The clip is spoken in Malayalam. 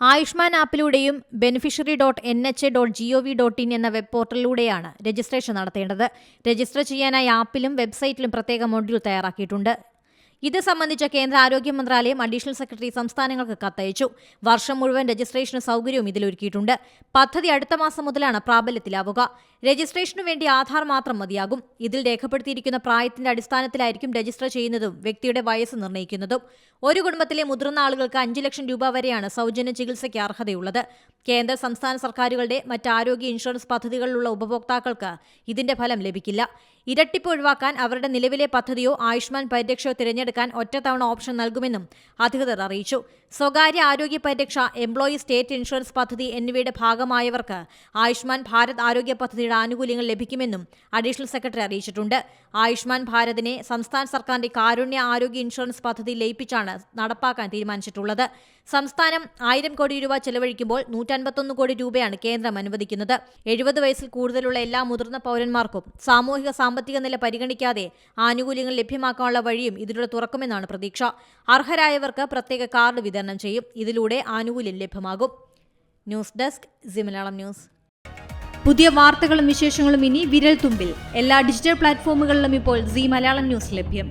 Ayushman ആപ്പിലൂടെയും beneficiary dot N H dot G O V dot in എന്ന വെബ് പോർട്ടലിലൂടെയാണ് രജിസ്ട്രേഷൻ നടത്തേണ്ടത്. രജിസ്റ്റർ ചെയ്യാനായി ആപ്പിലും വെബ്സൈറ്റിലും പ്രത്യേക മൊഡ്യൂൾ തയ്യാറാക്കിയിട്ടുണ്ട്. ഇത് സംബന്ധിച്ച കേന്ദ്ര ആരോഗ്യ മന്ത്രാലയം അഡീഷണൽ സെക്രട്ടറി സംസ്ഥാനങ്ങൾക്ക് കത്തയച്ചു. വർഷം മുഴുവൻ രജിസ്ട്രേഷന് സൗകര്യവും ഇതിലൊരുക്കിയിട്ടുണ്ട്. പദ്ധതി അടുത്ത മാസം മുതലാണ് പ്രാബല്യത്തിലാവുക. രജിസ്ട്രേഷനു വേണ്ടി ആധാർ മാത്രം മതിയാകും. ഇതിൽ രേഖപ്പെടുത്തിയിരിക്കുന്ന പ്രായത്തിന്റെ അടിസ്ഥാനത്തിലായിരിക്കും രജിസ്റ്റർ ചെയ്യുന്നതും വ്യക്തിയുടെ വയസ്സ് നിർണയിക്കുന്നതും. ഒരു കുടുംബത്തിലെ മുതിർന്ന ആളുകൾക്ക് അഞ്ചു ലക്ഷം രൂപ വരെയാണ് സൗജന്യ ചികിത്സയ്ക്ക് അർഹതയുള്ളത്. കേന്ദ്ര സംസ്ഥാന സർക്കാരുകളുടെ മറ്റ് ആരോഗ്യ ഇൻഷുറൻസ് പദ്ധതികളിലുള്ള ഉപഭോക്താക്കൾക്ക് ഇതിന്റെ ഫലം ലഭിക്കില്ല. ഇരട്ടിപ്പ് ഒഴിവാക്കാൻ അവരുടെ നിലവിലെ പദ്ധതിയോ ആയുഷ്മാൻ പരിരക്ഷയോ തിരഞ്ഞെടുക്കാൻ ഒറ്റത്തവണ ഓപ്ഷൻ നൽകുമെന്നും അധികൃതർ അറിയിച്ചു. സ്വകാര്യ ആരോഗ്യ പരിരക്ഷ എംപ്ലോയി സ്റ്റേറ്റ് ഇൻഷുറൻസ് പദ്ധതി എന്നിവയുടെ ഭാഗമായവർക്ക് ആയുഷ്മാൻ ഭാരത് ആരോഗ്യ പദ്ധതിയുടെ ആനുകൂല്യങ്ങൾ ലഭിക്കുമെന്നും അഡീഷണൽ സെക്രട്ടറി അറിയിച്ചിട്ടുണ്ട്. ആയുഷ്മാൻ ഭാരതിനെ സംസ്ഥാന സർക്കാരിന്റെ കാരുണ്യ ആരോഗ്യ ഇൻഷുറൻസ് പദ്ധതി ലയിപ്പിച്ചാണ് നടപ്പാക്കാൻ തീരുമാനിച്ചിട്ടുള്ളത്. സംസ്ഥാനം ആയിരം കോടി രൂപ ചെലവഴിക്കുമ്പോൾ നൂറ്റൻപത്തൊന്ന് കോടി രൂപയാണ് കേന്ദ്രം അനുവദിക്കുന്നത്. എഴുപത് വയസ്സിൽ കൂടുതലുള്ള എല്ലാ മുതിർന്ന പൗരന്മാർക്കും സാമൂഹിക സാമ്പത്തിക നില പരിഗണിക്കാതെ ആനുകൂല്യങ്ങൾ ലഭ്യമാക്കാനുള്ള വഴിയും ഇതിലൂടെ തുറക്കുമെന്നാണ് പ്രതീക്ഷ. അർഹരായവർക്ക് പ്രത്യേക കാർഡ് വിതരണം ചെയ്യും. ഇതിലൂടെ ആനുകൂല്യം ലഭ്യമാകും. News desk C Malayalam news. പുതിയ വാർത്തകളും വിശേഷങ്ങളും ഇനി വിരൽ തുമ്പിൽ എല്ലാ ഡിജിറ്റൽ പ്ലാറ്റ്ഫോമുകളിലും ഇപ്പോൾ സി മലയാളം ന്യൂസ് ലഭ്യം.